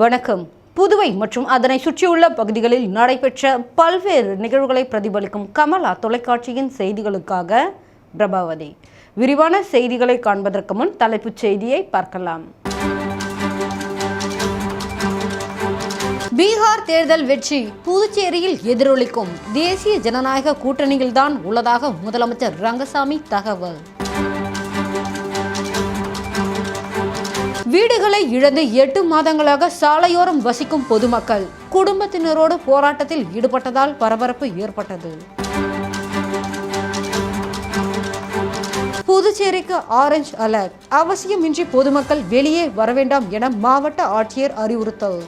வணக்கம். புதுவை மற்றும் அதனை சுற்றியுள்ள பகுதிகளில் நடைபெற்ற பல்வேறு நிகழ்வுகளை பிரதிபலிக்கும் கமலா தொலைக்காட்சியின் செய்திகளுக்காக பிரபாவதி. விரிவான செய்திகளை காண்பதற்கு முன் தலைப்புச் செய்தியை பார்க்கலாம். பீகார் தேர்தல் வெற்றி புதுச்சேரியில் எதிரொலிக்கும் தேசிய ஜனநாயக கூட்டணியில்தான் உள்ளதாக முதலமைச்சர் ரங்கசாமி தகவல். வீடுகளை இழந்து எட்டு மாதங்களாக சாலையோரம் வசிக்கும் பொதுமக்கள் குடும்பத்தினரோடு போராட்டத்தில் ஈடுபட்டதால் பரபரப்பு ஏற்பட்டது. புதுச்சேரிக்கு ஆரஞ்ச் அலர்ட். அவசியமின்றி பொதுமக்கள் வெளியே வர வேண்டாம் என மாவட்ட ஆட்சியர் அறிவுறுத்தல்.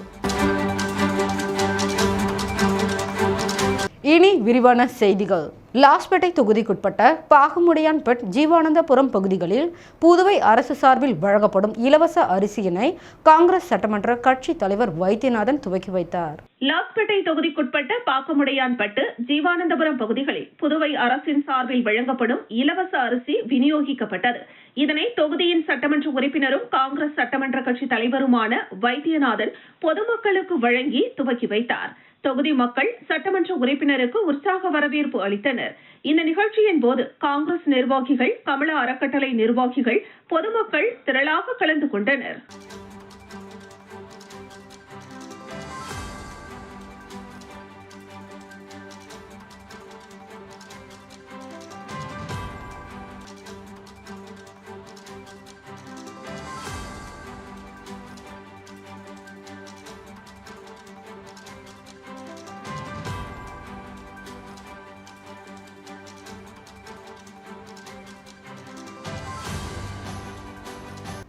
இனி விரிவான செய்திகள். லாஸ்பேட்டை தொகுதிக்குட்பட்ட பாகமுடையான்பட் ஜீவானந்தபுரம் பகுதிகளில் புதுவை அரசு சார்பில் வழங்கப்படும் இலவச அரிசியினை காங்கிரஸ் சட்டமன்ற கட்சி தலைவர் வைத்தியநாதன் துவக்கி வைத்தார். லாஸ்பேட்டை தொகுதிக்குட்பட்ட பாக்கமுடையான்பட்டு ஜீவானந்தபுரம் பகுதிகளில் புதுவை அரசின் சார்பில் வழங்கப்படும் இலவச அரிசி விநியோகிக்கப்பட்டது. இதனை தொகுதியின் சட்டமன்ற உறுப்பினரும் காங்கிரஸ் சட்டமன்ற கட்சி தலைவருமான வைத்தியநாதன் பொதுமக்களுக்கு வழங்கி துவக்கி வைத்தார். தொகுதி மக்கள் சட்டமன்ற உறுப்பினருக்கு உற்சாக வரவேற்பு அளித்தனர். இந்த நிகழ்ச்சியின் போது காங்கிரஸ் நிர்வாகிகள் கமல அறக்கட்டளை நிர்வாகிகள் பொதுமக்கள் திரளாக கலந்து கொண்டனர்.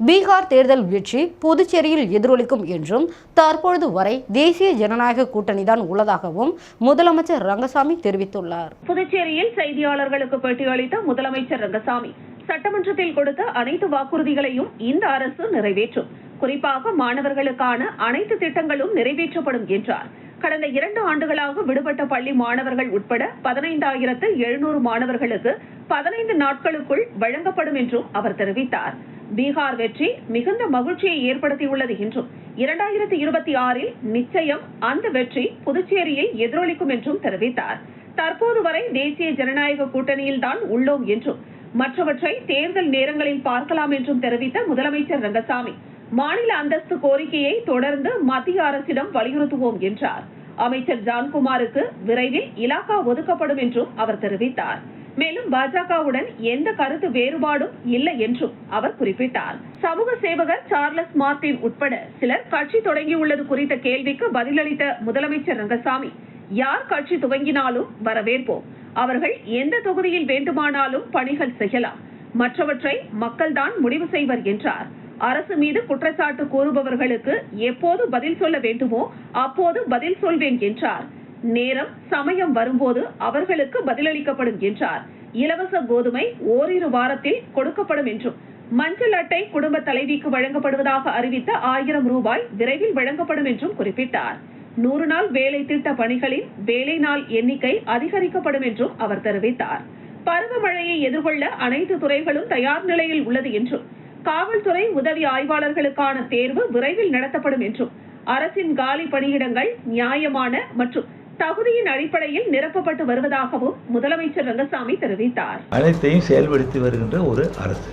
பீகார் தேர்தல் வெற்றி புதுச்சேரியில் எதிரொலிக்கும் என்றும் தற்பொழுது வரை தேசிய ஜனநாயக கூட்டணிதான் உள்ளதாகவும் முதலமைச்சர் ரங்கசாமி தெரிவித்துள்ளார். புதுச்சேரியில் செய்தியாளர்களுக்கு பேட்டியளித்த முதலமைச்சர் ரங்கசாமி சட்டமன்றத்தில் கொடுத்த அனைத்து வாக்குறுதிகளையும் இந்த அரசு நிறைவேற்றும். குறிப்பாக மாணவர்களுக்கான அனைத்து திட்டங்களும் நிறைவேற்றப்படும் என்றார். கடந்த இரண்டு ஆண்டுகளாக விடுபட்ட பள்ளி மாணவர்கள் உட்பட பதினைந்தாயிரத்து எழுநூறு மாணவர்களுக்கு பதினைந்து நாட்களுக்குள் வழங்கப்படும் என்றும் அவர் தெரிவித்தார். பீகார் வெற்றி மிகுந்த மகிழ்ச்சியை ஏற்படுத்தியுள்ளது என்றும் இரண்டாயிரத்தி இருபத்தி ஆறில் நிச்சயம் அந்த வெற்றி புதுச்சேரியை எதிரொலிக்கும் என்றும் தெரிவித்தார். தற்போது வரை தேசிய ஜனநாயக கூட்டணியில் தான் உள்ளோம் என்றும் மற்றவற்றை தேர்தல் நேரங்களில் பார்க்கலாம் என்றும் தெரிவித்த முதலமைச்சர் ரங்கசாமி மாநில அந்தஸ்து கோரிக்கையை தொடர்ந்து மத்திய அரசிடம் வலியுறுத்துவோம் என்றார். அமைச்சர் ஜான்குமாருக்கு விரைவில் இலாகா ஒதுக்கப்படும் என்றும் அவர் தெரிவித்தார். மேலும் பாஜகவுடன் எந்த கருத்து வேறுபாடும் இல்லை என்றும் அவர் குறிப்பிட்டார். சமூக சேவகர் சார்லஸ் மார்டின் உட்பட சிலர் கட்சி தொடங்கியுள்ளது குறித்த கேள்விக்கு பதிலளித்த முதலமைச்சர் ரங்கசாமி யார் கட்சி துவங்கினாலும் வரவேற்போம். அவர்கள் எந்த தொகுதியில் வேண்டுமானாலும் பணிகள் செய்யலாம். மற்றவற்றை மக்கள்தான் முடிவு செய்வர் என்றார். அரசு மீது குற்றச்சாட்டு கூறுபவர்களுக்கு எப்போது பதில் சொல்ல வேண்டுமோ அப்போது பதில் சொல்வேன் என்றார். நேரம் சமயம் வரும்போது அவர்களுக்கு பதிலளிக்கப்படும் என்றார். இலவச கோதுமை ஓரிரு வாரத்தில் கொடுக்கப்படும் என்றும் மஞ்சள் அட்டை குடும்ப தலைவிக்கு வழங்கப்படுவதாக அறிவித்த ஆயிரம் ரூபாய் விரைவில் வழங்கப்படும் என்றும் குறிப்பிட்டார். நூறு நாள் வேலை திட்ட பணிகளின் வேலை நாள் எண்ணிக்கை அதிகரிக்கப்படும் என்றும் அவர் தெரிவித்தார். பருவமழையை எதிர்கொள்ள அனைத்து துறைகளும் தயார் நிலையில் உள்ளது என்றும் காவல்துறை உதவி ஆய்வாளர்களுக்கான தேர்வு விரைவில் நடத்தப்படும் என்றும் அரசின் காலி பணியிடங்கள் நியாயமான மற்றும் தகுதியின் அடிப்படையில் நிரப்பப்பட்டு வருவதாகவும் முதலமைச்சர் ரங்கசாமி தெரிவித்தார். அனைத்தையும் செயல்படுத்தி வருகின்ற ஒரு அரசு.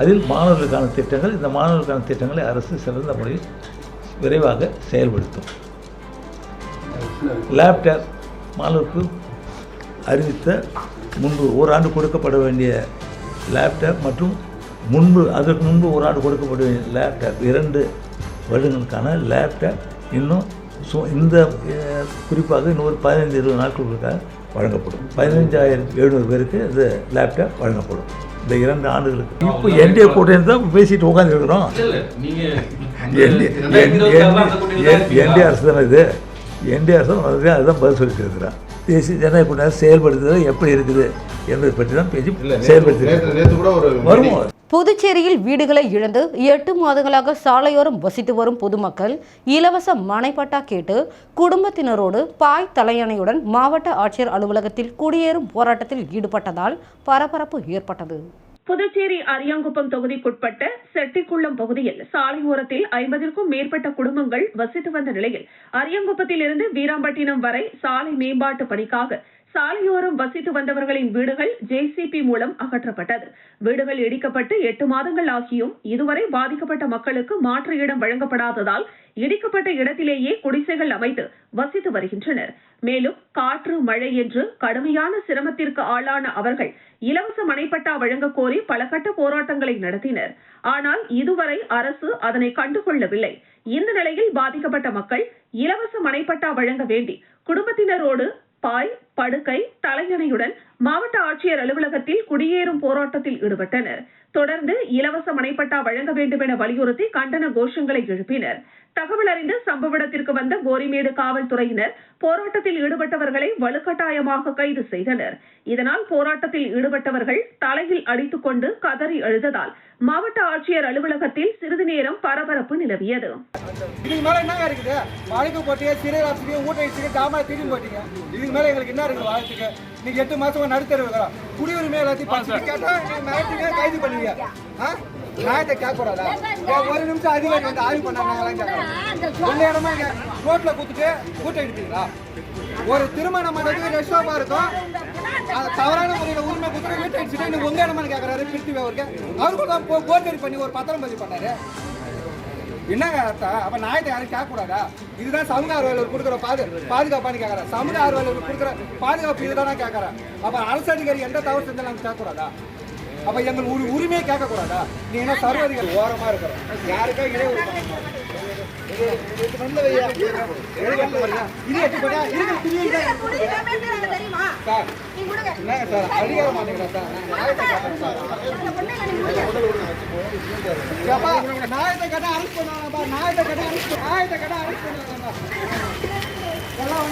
அதில் மாணவர்களுக்கான திட்டங்கள் இந்த மாணவர்களுக்கான திட்டங்களை அரசு சிறந்த முறையில் விரைவாக செயல்படுத்தும். லேப்டாப் மாணவருக்கு அறிவித்த முன்பு ஓராண்டு கொடுக்கப்பட வேண்டிய லேப்டாப் மற்றும் முன்பு அதற்கு முன்பு ஒரு ஆண்டு கொடுக்கப்பட வேண்டிய லேப்டாப் இரண்டு வருடங்களுக்கான லேப்டாப் இன்னும் ஸோ இந்த குறிப்பாக இன்னொரு பதினைந்து இருபது நாட்களுக்காக வழங்கப்படும். பதினஞ்சாயிரத்தி எழுநூறு பேருக்கு இந்த லேப்டாப் வழங்கப்படும். இந்த இரண்டு ஆண்டுகளுக்கு. இப்போ என்டிஏ கூட்டணி தான் பேசிட்டு உட்காந்துருக்குறோம் என்டி அரசு தானே இது. என்டி அரசு அதுதான் பதில் சொல்லிட்டு இருக்கிறான் தேசிய ஜனநாயக கூட்டணி செயல்படுத்துறது எப்படி இருக்குது என்பதை பற்றி தான் பேசி செயல்படுத்தி வருவோம் புதுச்சேரியில் வீடுகளை இழந்து எட்டு மாதங்களாக சாலையோரம் வசித்து வரும் பொதுமக்கள் இலவச மனைப்பட்டா கேட்டு குடும்பத்தினரோடு பாய் தலையணையுடன் மாவட்ட ஆட்சியர் அலுவலகத்தில் குடியேறும் போராட்டத்தில் ஈடுபட்டதால் பரபரப்பு ஏற்பட்டது. புதுச்சேரி அரியாங்குப்பம் தொகுதிக்குட்பட்ட செட்டிக்குளம் பகுதியில் சாலையோரத்தில் ஐம்பதிற்கும் மேற்பட்ட குடும்பங்கள் வசித்து வந்த நிலையில் அரியாங்குப்பத்தில் இருந்து வீராம்பட்டினம் வரை சாலை மேம்பாட்டு பணிக்காக சாலையோரம் வசித்து வந்தவர்களின் வீடுகள் ஜேசிபி மூலம் அகற்றப்பட்டது. வீடுகள் இடிக்கப்பட்டு எட்டு மாதங்கள் ஆகியும் இதுவரை பாதிக்கப்பட்ட மக்களுக்கு மாற்று இடம் வழங்கப்படாததால் இடிக்கப்பட்ட இடத்திலேயே குடிசைகள் அமைத்து வசித்து வருகின்றனர். மேலும் காற்று மழை என்று கடுமையான சிரமத்திற்கு ஆளான அவர்கள் இலவச மனைப்பட்டா வழங்க கோரி பல கட்ட போராட்டங்களை நடத்தினர். ஆனால் இதுவரை அரசு அதனை கண்டுகொள்ளவில்லை. இந்த நிலையில் பாதிக்கப்பட்ட மக்கள் இலவச மனைப்பட்டா வழங்க வேண்டி குடும்பத்தினரோடு பாய் படுக்கை தலையணையுடன் மாவட்ட ஆட்சியர் அலுவலகத்தில் குடியேறும் போராட்டத்தில் ஈடுபட்டனர். தொடர்ந்து இலவச மனைப்பட்டா வழங்க வேண்டும் என வலியுறுத்தி கண்டன கோஷங்களை எழுப்பினர். தகவல் அறிந்து சம்பவ இடத்திற்கு வந்த கோரிமேடு காவல்துறையினர் போராட்டத்தில் ஈடுபட்டவர்களை வலுக்கட்டாயமாக கைது செய்தனர். இதனால் போராட்டத்தில் ஈடுபட்டவர்கள் தலையில் அடித்துக் கொண்டு கதறி அழுததால் மாவட்ட ஆட்சியர் அலுவலகத்தில் சிறிது நேரம் பரபரப்பு நிலவியது. இதுக்கு மேல என்னங்க இருக்குது? வழக்கு போட்டீங்க சிறை ஆட்சிக்கு ஊட்ட திரும்பி போட்டீங்க இதுக்கு மேல எங்களுக்கு என்ன நீங்க எட்டு மாசமா குடியுரிமை எல்லாத்தையும் கேட்டா கைது பண்ணுவீங்க நாயத்தை கேட்கக்கூடாதா ஒரு நிமிஷம் அதிகாரி வந்து ஆய்வு பண்ணாங்களாம் கேட்கறோம் இடமா இங்க ரோட்ல குத்துட்டு கூட்டம் எடுத்தீங்களா ஒரு திருமண மண்டபத்துக்கு ரெஸ்டாபா இருக்கும் தவறான முறையில் உரிமை கொடுத்து வீட்டை அடிச்சுட்டு நீங்க உங்க இடமான்னு கேட்கறாரு பிரித்தி அவருக்கு அவரு கூட கோட்டரி பண்ணி ஒரு பத்திரம் பதிவு பண்ணாரு. என்னங்க அர்த்தம்? அப்ப நாயத்தை யாரும் கேட்கக்கூடாதா இதுதான் சமூக ஆர்வலர் கொடுக்குற பாது பாதுகாப்பான்னு கேட்கறேன் சமூக ஆர்வலர் கொடுக்குற பாதுகாப்பு இதுதானே கேட்கறேன் அப்ப அரசு அதிகாரி எந்த தவறு செஞ்சாலும் நாங்கள் கேட்கக்கூடாதா அப்ப எங்கள் ஒரு உரிமையை கேட்கக்கூடாதா? நீ என்ன சர்வதிகாரி ஓரமா இருக்கிறோம் யாருக்கா ஏப்பா, நாயத்தை கட்ட அரெஸ்ட் பண்ணுவாங்கப்பா நாயத்தை கட்ட அரெஸ்ட் நாயத்தை கட்ட அரெஸ்ட் பண்ணுவாங்கப்பா எல்லாம்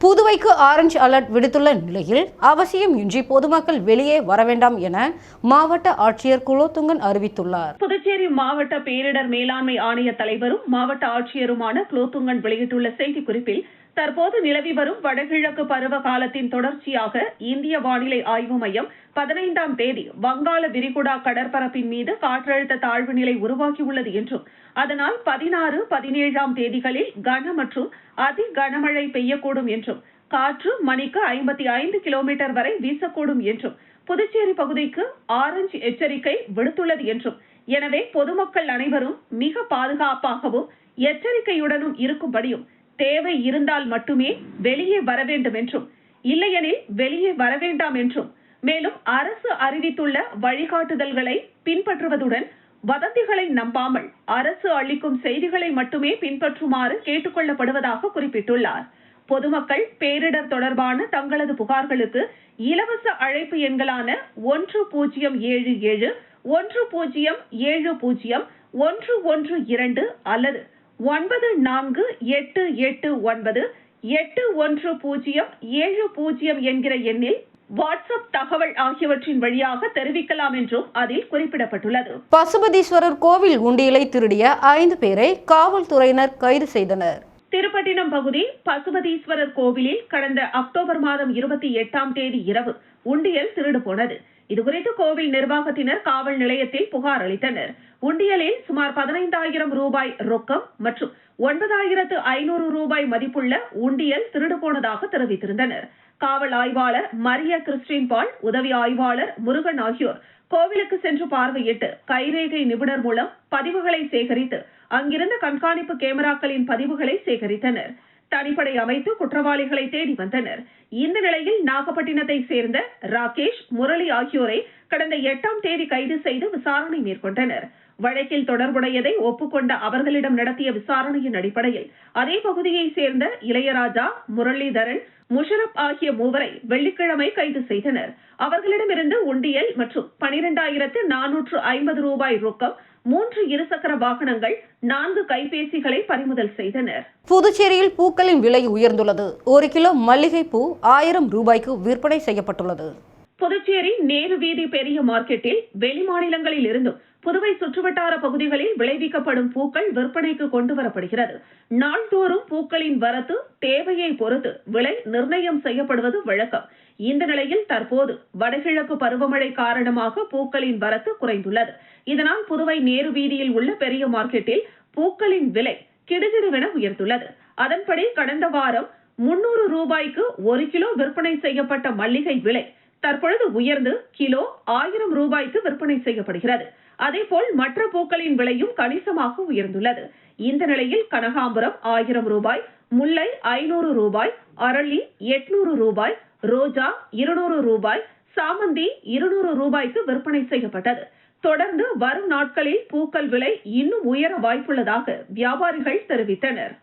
புதுவைக்கு ஆரஞ்சு அலர்ட் விடுத்துள்ள நிலையில் அவசியம் இன்றி பொதுமக்கள் வெளியே வர வேண்டாம் என மாவட்ட ஆட்சியர் குலோத்துங்கன் அறிவித்துள்ளார். புதுச்சேரி மாவட்ட பேரிடர் மேலாண்மை ஆணைய தலைவரும் மாவட்ட ஆட்சியருமான குலோத்துங்கன் வெளியிட்டுள்ள செய்திக்குறிப்பில் தற்போது நிலவி வரும் வடகிழக்கு பருவ காலத்தின் தொடர்ச்சியாக இந்திய வானிலை ஆய்வு மையம் பதினைந்தாம் தேதி வங்காள விரிகுடா கடற்பரப்பின் மீது காற்றழுத்த தாழ்வு நிலை உருவாகியுள்ளது என்றும் அதனால் பதினாறு பதினேழாம் தேதிகளில் கன மற்றும் அதி கனமழை பெய்யக்கூடும் என்றும் காற்று மணிக்கு ஐம்பத்தி ஐந்து கிலோமீட்டர் வரை வீசக்கூடும் என்றும் புதுச்சேரி பகுதிக்கு ஆரஞ்சு எச்சரிக்கை விடுத்துள்ளது என்றும் எனவே பொதுமக்கள் அனைவரும் மிக பாதுகாப்பாகவும் எச்சரிக்கையுடனும் இருக்கும்படியும் தேவை இருந்தால் மட்டுமே வெளியே வர வேண்டும் என்றும் இல்லையெனில் வெளியே வர வேண்டாம் என்றும். மேலும் அரசு அறிவித்துள்ள வழிகாட்டுதல்களை பின்பற்றுவதுடன் வதந்திகளை நம்பாமல் அரசு அளிக்கும் செய்திகளை மட்டுமே பின்பற்றுமாறு கேட்டுக்கொள்ளப்படுவதாக குறிப்பிட்டுள்ளார். பொதுமக்கள் பேரிடர் தொடர்பான தங்களது புகார்களுக்கு இலவச அழைப்பு எண்களான ஒன்று பூஜ்ஜியம் ஏழு ஏழு ஒன்று பூஜ்ஜியம் ஏழு பூஜ்ஜியம் ஒன்று ஒன்று இரண்டு அல்லது ஒன்பது நான்கு எட்டு எட்டு ஒன்பது எட்டு ஒன்று பூஜ்ஜியம் ஏழு பூஜ்ஜியம் என்கிற எண்ணில் வாட்ஸ்அப் தகவல் ஆகியவற்றின் வழியாக தெரிவிக்கலாம் என்றும் அதில் குறிப்பிடப்பட்டுள்ளது. பசுபதீஸ்வரர் கோவில் உண்டியலை திருடிய ஐந்து பேரை காவல்துறையினர் கைது செய்தனர். திருப்பட்டினம் பகுதி பசுபதீஸ்வரர் கோவிலில் கடந்த அக்டோபர் மாதம் இருபத்தி எட்டாம் தேதி இரவு உண்டியல் திருடு போனது. இதுகுறித்து கோவில் நிர்வாகத்தினர் காவல் நிலையத்தில் புகார் அளித்தனர். உண்டியலில் சுமார் பதினைந்தாயிரம் ரூபாய் ரொக்கம் மற்றும் ஒன்பதாயிரத்து ஐநூறு ரூபாய் மதிப்புள்ள உண்டியல் திருடு போனதாக தெரிவித்திருந்தனர். காவல் ஆய்வாளர் மரிய கிறிஸ்டின் பால் உதவி ஆய்வாளர் முருகன் ஆகியோர் கோவிலுக்கு சென்று பார்வையிட்டு கைரேகை நிபுணர் மூலம் பதிவுகளை சேகரித்து அங்கிருந்த கண்காணிப்பு கேமராக்களின் பதிவுகளை சேகரித்தனர். தனிப்படை அமைத்து குற்றவாளிகளை தேடி வந்தனர். இந்த நிலையில் நாகப்பட்டினத்தை சேர்ந்த ராகேஷ் முரளி ஆகியோரை கடந்த எட்டாம் தேதி கைது செய்து விசாரணை மேற்கொண்டனர். வழக்கில் தொடர்புடையதை ஒப்புக்கொண்ட அவர்களிடம் நடத்திய விசாரணையின் அடிப்படையில் அதே பகுதியை சேர்ந்த இளையராஜா முரளிதரன் முஷரப் ஆகிய மூவரை வெள்ளிக்கிழமை கைது செய்தனர். அவர்களிடமிருந்து உண்டியல் மற்றும் பனிரெண்டாயிரத்து நானூற்று ஐம்பது ரூபாய் ரொக்கம் மூன்று இருசக்கர வாகனங்கள் நான்கு கைபேசிகளை பறிமுதல் செய்தனர். புதுச்சேரியில் பூக்களின் விலை உயர்ந்துள்ளது. ஒரு கிலோ மல்லிகை பூ ஆயிரம் ரூபாய்க்கு விற்பனை செய்யப்பட்டுள்ளது. புதுச்சேரி நேரு வீதி பெரிய மார்க்கெட்டில் வெளிமாநிலங்களில் இருந்தும் புதுவை சுற்றுவட்டார பகுதிகளில் விளைவிக்கப்படும் பூக்கள் விற்பனைக்கு கொண்டு வரப்படுகிறது நாள்தோறும் பூக்களின் வரத்து தேவையை பொறுத்து விலை நிர்ணயம் செய்யப்படுவது வழக்கம். இந்த நிலையில் தற்போது வடகிழக்கு பருவமழை காரணமாக பூக்களின் வரத்து குறைந்துள்ளது. இதனால் புதுவை நேரு வீதியில் உள்ள பெரிய மார்க்கெட்டில் பூக்களின் விலை கிடுகிடுவென உயர்ந்துள்ளது. அதன்படி கடந்த வாரம் முன்னூறு ரூபாய்க்கு ஒரு கிலோ விற்பனை செய்யப்பட்ட மல்லிகை விலை தற்பொழுது உயர்ந்து கிலோ ஆயிரம் ரூபாய்க்கு விற்பனை செய்யப்படுகிறது. அதேபோல் மற்ற பூக்களின் விலையும் கணிசமாக உயர்ந்துள்ளது. இந்த நிலையில் கனகாம்பரம் ஆயிரம் ரூபாய் முல்லை ஐநூறு ரூபாய் அரளி எட்நூறு ரூபாய் ரோஜா இருநூறு ரூபாய் சாமந்தி இருநூறு ரூபாய்க்கு விற்பனை செய்யப்பட்டது. தொடர்ந்து வரும் நாட்களில் பூக்கள் விலை இன்னும் உயர வாய்ப்புள்ளதாக வியாபாரிகள் தெரிவித்தனர்.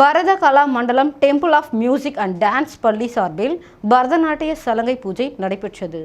Bharata Kala Mandalam temple of music and dance பள்ளி சார்பில் பரதநாட்டிய சலங்கை பூஜை நடைபெற்றது.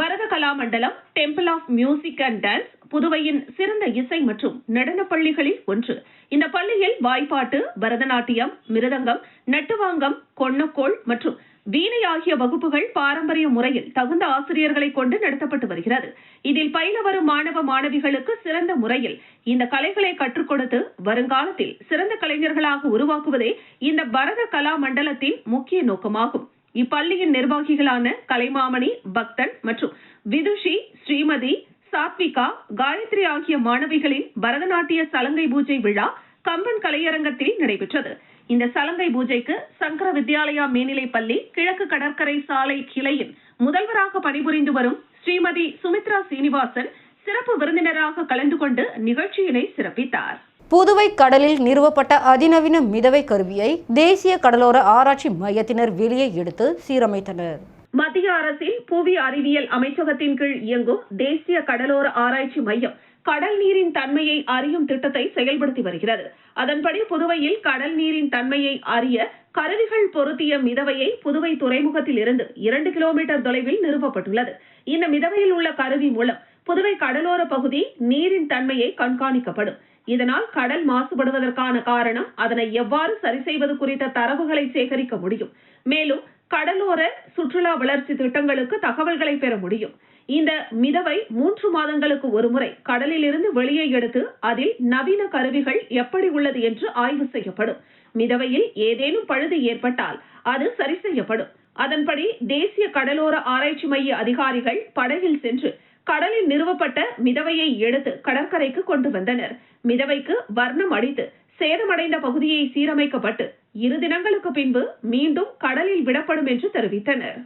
Bharata Kala Mandalam temple of music and dance புதுவையின் சிறந்த இசை மற்றும் நடன பள்ளிகளில் ஒன்று. இந்த பள்ளியில் வாய்ப்பாட்டு பரதநாட்டியம் மிருதங்கம் நட்டுவாங்கம் கொன்னக்கோள் மற்றும் வீணை ஆகிய வகுப்புகள் பாரம்பரிய முறையில் தகுந்த ஆசிரியர்களை கொண்டு நடத்தப்பட்டு வருகிறது. இதில் பயில வரும் மாணவ மாணவிகளுக்கு சிறந்த முறையில் இந்த கலைகளை கற்றுக் கொடுத்து வருங்காலத்தில் சிறந்த கலைஞர்களாக உருவாக்குவதே இந்த பரத கலா மண்டலத்தின் முக்கிய நோக்கமாகும். இப்பள்ளியின் நிர்வாகிகளான கலைமாமணி பக்தன் மற்றும் விதுஷி ஸ்ரீமதி சாத்விகா காயத்ரி ஆகிய மாணவிகளின் பரதநாட்டிய சலங்கை பூஜை விழா கம்பன் கலையரங்கத்தில் நடைபெற்றது. இந்த சலங்கை பூஜைக்கு சங்கர வித்யாலயா மேல்நிலைப் பள்ளி கிழக்கு கடற்கரை சாலை கிளையின் முதல்வராக பணிபுரிந்து வரும் ஸ்ரீமதி சுமித்ரா சீனிவாசன் சிறப்பு விருந்தினராக கலந்து கொண்டு நிகழ்ச்சியினை சிறப்பித்தார். புதுவை கடலில் நிறுவப்பட்ட அதிநவீன மிதவை கருவியை தேசிய கடலோர ஆராய்ச்சி மையத்தினர் வெளியே எடுத்து சீரமைத்தனர். மத்திய அரசின் புவி அறிவியல் அமைச்சகத்தின் கீழ் இயங்கும் தேசிய கடலோர ஆராய்ச்சி மையம் கடல் நீரின் தன்மையை அறியும் திட்டத்தை செயல்படுத்தி வருகிறது. அதன்படி புதுவையில் கடல் நீரின் தன்மையை அறிய கருவிகள் பொருத்திய மிதவையை புதுவை துறைமுகத்தில் இருந்து இரண்டு கிலோமீட்டர் தொலைவில் நிறுவப்பட்டுள்ளது. இந்த மிதவையில் உள்ள கருவி மூலம் புதுவை கடலோர பகுதி நீரின் தன்மையை கண்காணிக்கப்படும். இதனால் கடல் மாசுபடுவதற்கான காரணம் அதனை எவ்வாறு சரி செய்வது குறித்த தரவுகளை சேகரிக்க முடியும். மேலும் கடலோர சுற்றுலா வளர்ச்சி திட்டங்களுக்கு தகவல்களை பெற முடியும். இந்த மிதவை மூன்று மாதங்களுக்கு ஒருமுறை கடலிலிருந்து வெளியே எடுத்து அதில் நவீன கருவிகள் எப்படி உள்ளது என்று ஆய்வு செய்யப்படும். மிதவையில் ஏதேனும் பழுது ஏற்பட்டால் அது சரி செய்யப்படும். அதன்படி தேசிய கடலோர ஆராய்ச்சி மைய அதிகாரிகள் படகில் சென்று கடலில் நிறுவப்பட்ட மிதவையை எடுத்து கடற்கரைக்கு கொண்டு வந்தனர். மிதவைக்கு வர்ணம் அடித்து சேதமடைந்த பகுதியை சீரமைக்கப்பட்டு இரு தினங்களுக்கு பின்பு மீண்டும் கடலில் விடப்படும் என்று தெரிவித்தனர்.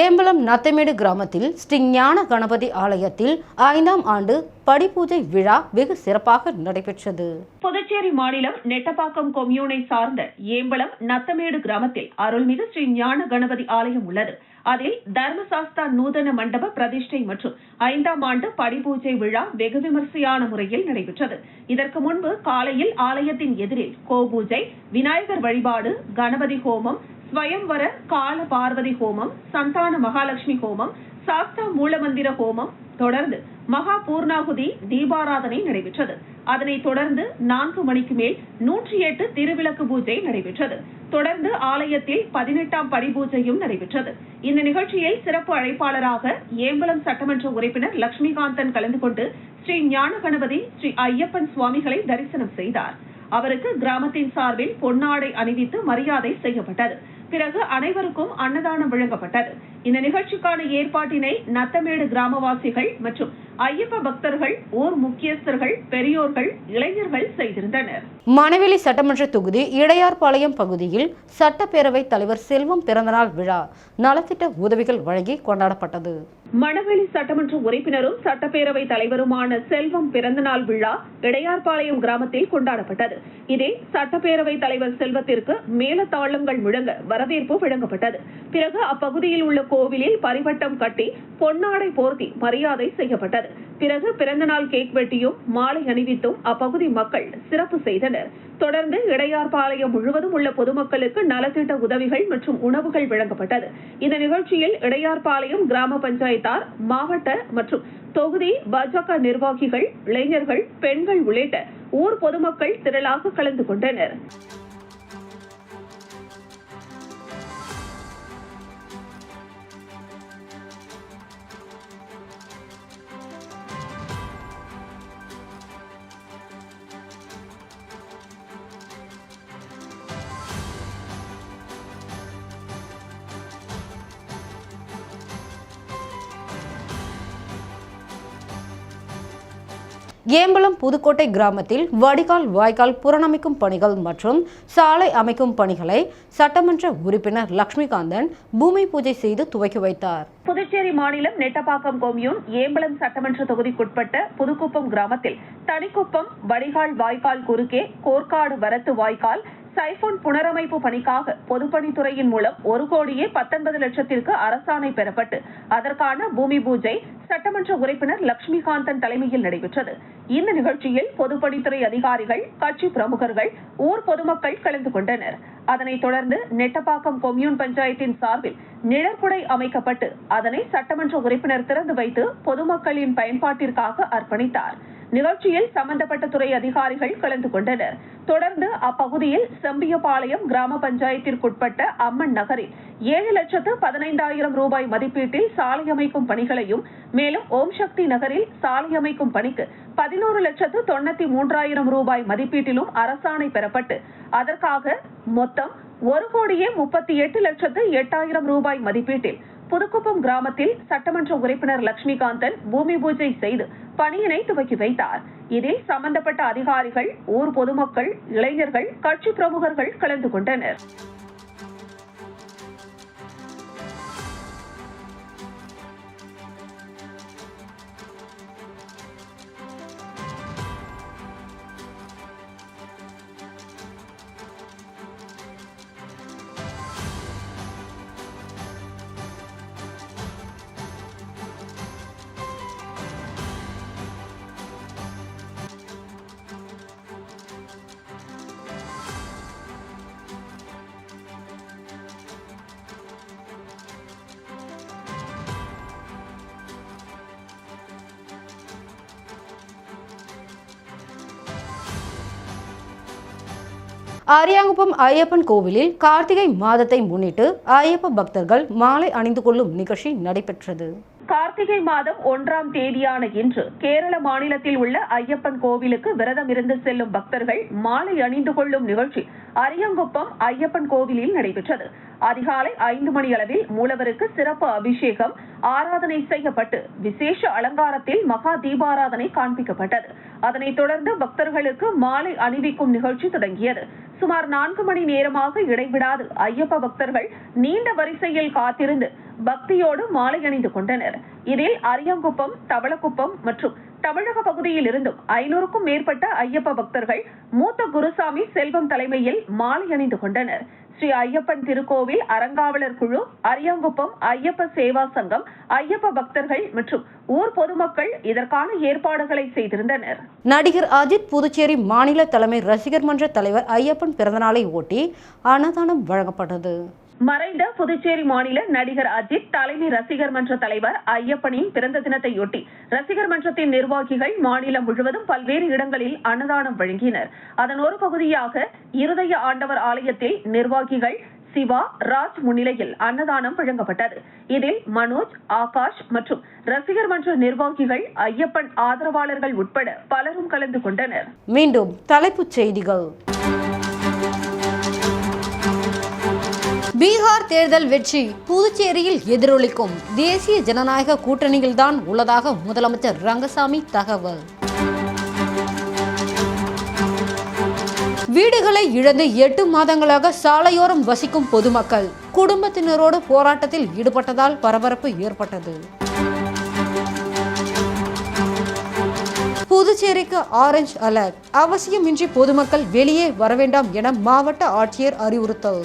ஏம்பலம் நத்தமேடு கிராமத்தில் ஸ்ரீ ஞான கணபதி ஆலயத்தில் ஐந்தாம் ஆண்டு படிப்பூஜை விழா வெகு சிறப்பாக நடைபெற்றது. புதுச்சேரி மாநிலம் நெட்டப்பாக்கம் கொம்யூனை சார்ந்த ஏம்பலம் நத்தமேடு கிராமத்தில் அருள்மிகு ஸ்ரீ ஞான கணபதி ஆலயம் உள்ளது. அதில் தர்மசாஸ்தா நூதன மண்டப பிரதிஷ்டை மற்றும் ஐந்தாம் ஆண்டு படிபூஜை விழா வெகு விமர்சையான முறையில் நடைபெற்றது. இதற்கு முன்பு காலையில் ஆலயத்தின் எதிரில் கோபூஜை விநாயகர் வழிபாடு கணபதி ஹோமம் ஸ்வயம்வர கால பார்வதி ஹோமம் சந்தான மகாலட்சுமி ஹோமம் சாஸ்தா மூலமந்திர ஹோமம் தொடர்ந்து மகா பூர்ணாகுதி தீபாராதனை நடைபெற்றது. அதனைத் தொடர்ந்து நான்கு மணிக்கு மேல் நூற்றி எட்டு திருவிளக்கு பூஜை நடைபெற்றது. தொடர்ந்து ஆலயத்தில் பதினெட்டாம் படி பூஜையும் நடைபெற்றது. இந்த நிகழ்ச்சியில் சிறப்பு அழைப்பாளராக ஏம்பலம் சட்டமன்ற உறுப்பினர் லட்சுமிகாந்தன் கலந்து கொண்டு ஸ்ரீ ஞான கணபதி ஸ்ரீ ஐயப்பன் சுவாமிகளை தரிசனம் செய்தார். அவருக்கு கிராமத்தின் சார்பில் பொன்னாடை அணிவித்து மரியாதை செய்யப்பட்டது. பிறகு அனைவருக்கும் அன்னதானம் வழங்கப்பட்டது. இந்த நிகழ்ச்சிக்கான ஏற்பாட்டினை நத்தமேடு கிராமவாசிகள் மற்றும் ஐயப்ப பக்தர்கள் ஊர் முக்கியஸ்தர்கள் பெரியோர்கள் இளைஞர்கள் செய்திருந்தனர். மணவெளி சட்டமன்ற தொகுதி இடையார்பாளையம் பகுதியில் சட்டப்பேரவைத் தலைவர் செல்வம் பிறந்தநாள் விழா நலத்திட்ட உதவிகள் வழங்கி கொண்டாடப்பட்டது. மணவெளி சட்டமன்ற உறுப்பினரும் சட்டப்பேரவை தலைவருமான செல்வம் பிறந்தநாள் விழா இடையார்பாளையம் கிராமத்தில் கொண்டாடப்பட்டது. இதில் சட்டப்பேரவை தலைவர் செல்வத்திற்கு மேலதாளங்கள் முழங்க வரவேற்பு வழங்கப்பட்டது. பிறகு அப்பகுதியில் உள்ள கோவிலில் பரிவட்டம் கட்டி பொன்னாடை போர்த்தி மரியாதை செய்யப்பட்டது. பிறகு பிறந்தநாள் கேக் வெட்டியும் மாலை அணிவித்தும் அப்பகுதி மக்கள் சிறப்பு செய்தனர். தொடர்ந்து இடையார்பாளையம் முழுவதும் உள்ள பொதுமக்களுக்கு நலத்திட்ட உதவிகள் மற்றும் உணவுகள் வழங்கப்பட்டது. இந்த நிகழ்ச்சியில் இடையார்பாளையம் கிராம பஞ்சாயத்தார் மாவட்ட மற்றும் தொகுதி பாஜக நிர்வாகிகள் இளைஞர்கள் பெண்கள் உள்ளிட்ட ஊர் பொதுமக்கள் திரளாக கலந்து கொண்டனர். ஏம்பலம் புதுக்கோட்டை கிராமத்தில் வடிகால் வாய்க்கால் புறணமைக்கும் பணிகள் மற்றும் சாலை அமைக்கும் பணிகளை சட்டமன்ற உறுப்பினர் லட்சுமிகாந்தன் பூமி பூஜை செய்து துவக்கி வைத்தார். புதுச்சேரி மாநிலம் நெட்டப்பாக்கம் கோமியூன் ஏம்பலம் சட்டமன்ற தொகுதிக்குட்பட்ட புதுக்குப்பம் கிராமத்தில் தனிக்குப்பம் வடிகால் வாய்க்கால் குறுக்கே கோர்க்காடு வரத்து வாய்க்கால் சைபோன் புனரமைப்பு பணிக்காக பொதுப்பணித்துறையின் மூலம் ஒரு கோடியே பத்தொன்பது லட்சத்திற்கு அரசாணை பெறப்பட்டு அதற்கான பூமி பூஜை சட்டமன்ற உறுப்பினர் லட்சுமிகாந்தன் தலைமையில் நடைபெற்றது. இந்த நிகழ்ச்சியில் பொதுப்பணித்துறை அதிகாரிகள் கட்சி பிரமுகர்கள் ஊர் பொதுமக்கள் கலந்து கொண்டனர். அதனைத் தொடர்ந்து நெட்டப்பாக்கம் கொம்யூன் பஞ்சாயத்தின் சார்பில் நிழற்குடை அமைக்கப்பட்டு அதனை சட்டமன்ற உறுப்பினர் திறந்து வைத்து பொதுமக்களின் பயன்பாட்டிற்காக அர்ப்பணித்தார். நிகழ்ச்சியில் சம்பந்தப்பட்ட துறை அதிகாரிகள் கலந்து கொண்டனர். தொடர்ந்து அப்பகுதியில் செம்பியபாளையம் கிராம பஞ்சாயத்திற்குட்பட்ட அம்மன் நகரில் ஏழு லட்சத்து பதினைந்தாயிரம் ரூபாய் மதிப்பீட்டில் சாலை அமைக்கும் பணிகளையும் மேலும் ஓம் சக்தி நகரில் சாலை அமைக்கும் பணிக்கு பதினோரு லட்சத்து தொண்ணூத்தி மூன்றாயிரம் ரூபாய் மதிப்பீட்டிலும் அரசாணை பெறப்பட்டு அதற்காக மொத்தம் ஒரு கோடியே முப்பத்தி எட்டு லட்சத்து எட்டாயிரம் ரூபாய் மதிப்பீட்டில் புதுக்குப்பம் கிராமத்தில் சட்டமன்ற உறுப்பினர் லட்சுமிகாந்தன் பூமி பூஜை செய்து பணியினை துவக்கி வைத்தார். இதில் சம்பந்தப்பட்ட அதிகாரிகள் ஊர் பொதுமக்கள் இளைஞர்கள் கட்சி பிரமுகர்கள் கலந்து கொண்டனர். அரியாங்குப்பம் ஐயப்பன் கோவிலில் கார்த்திகை மாதத்தை முன்னிட்டு ஐயப்ப பக்தர்கள் மாலை அணிந்து கொள்ளும் நிகழ்ச்சி நடைபெற்றது. கார்த்திகை மாதம் ஒன்றாம் தேதியான இன்று கேரள மாநிலத்தில் உள்ள ஐயப்பன் கோவிலுக்கு விரதம் இருந்து செல்லும் பக்தர்கள் மாலை அணிந்து கொள்ளும் நிகழ்ச்சி அரியங்குப்பம் ஐயப்பன் கோவிலில் நடைபெற்றது. அதிகாலை ஐந்து மணி அளவில் மூலவருக்கு சிறப்பு அபிஷேகம் ஆராதனை செய்யப்பட்டு விசேஷ அலங்காரத்தில் மகா தீபாராதனை காண்பிக்கப்பட்டது. அதனைத் தொடர்ந்து பக்தர்களுக்கு மாலை அணிவிக்கும் நிகழ்ச்சி தொடங்கியது. சுமார் நான்கு மணி நேரமாக இடைவிடாது ஐயப்ப பக்தர்கள் நீண்ட வரிசையில் காத்திருந்து பக்தியோடு மாலை அணிந்து கொண்டனர். இதில் அரியங்குப்பம் தவளக்குப்பம் மற்றும் தமிழக பகுதியில் இருந்தும் ஐநூறுக்கும் மேற்பட்ட ஐயப்ப பக்தர்கள் மூத்த குருசாமி செல்வம் தலைமையில் மாலை அணிந்து கொண்டனர். ஸ்ரீ ஐயப்பன் திருக்கோவில் அறங்காவலர் குழு அரியாங்குப்பம் ஐயப்ப சேவா சங்கம் ஐயப்ப பக்தர்கள் மற்றும் ஊர் பொதுமக்கள் இதற்கான ஏற்பாடுகளை செய்திருந்தனர். நடிகர் அஜித் புதுச்சேரி மாநில தலைமை ரசிகர் மன்ற தலைவர் ஐயப்பன் பிறந்தநாளை ஒட்டி அன்னதானம் வழங்கப்பட்டது. மறைந்த புதுச்சேரி மாநில நடிகர் அஜித் தலைமை ரசிகர் மன்ற தலைவர் ஐயப்பனின் பிறந்த தினத்தையொட்டி ரசிகர் மன்றத்தின் நிர்வாகிகள் மாநிலம் முழுவதும் பல்வேறு இடங்களில் அன்னதானம் வழங்கினர். அதன் ஒரு பகுதியாக இருதய ஆண்டவர் ஆலயத்தில் நிர்வாகிகள் சிவா ராஜ் முன்னிலையில் அன்னதானம் வழங்கப்பட்டது. இதில் மனோஜ் ஆகாஷ் மற்றும் ரசிகர் மன்ற நிர்வாகிகள் ஐயப்பன் ஆதரவாளர்கள் உட்பட பலரும் கலந்து கொண்டனர். மீண்டும் தலைப்புச் செய்திகள். பீகார் தேர்தல் வெற்றி புதுச்சேரியில் எதிரொலிக்கும் தேசிய ஜனநாயக கூட்டணியில்தான் உள்ளதாக முதலமைச்சர் ரங்கசாமி தகவல். வீடுகளை இழந்து எட்டு மாதங்களாக சாலையோரம் வசிக்கும் பொதுமக்கள் குடும்பத்தினரோடு போராட்டத்தில் ஈடுபட்டதால் பரபரப்பு ஏற்பட்டது. புதுச்சேரிக்கு ஆரஞ்சு அலர்ட். அவசியமின்றி பொதுமக்கள் வெளியே வரவேண்டாம் என மாவட்ட ஆட்சியர் அறிவுறுத்தல்.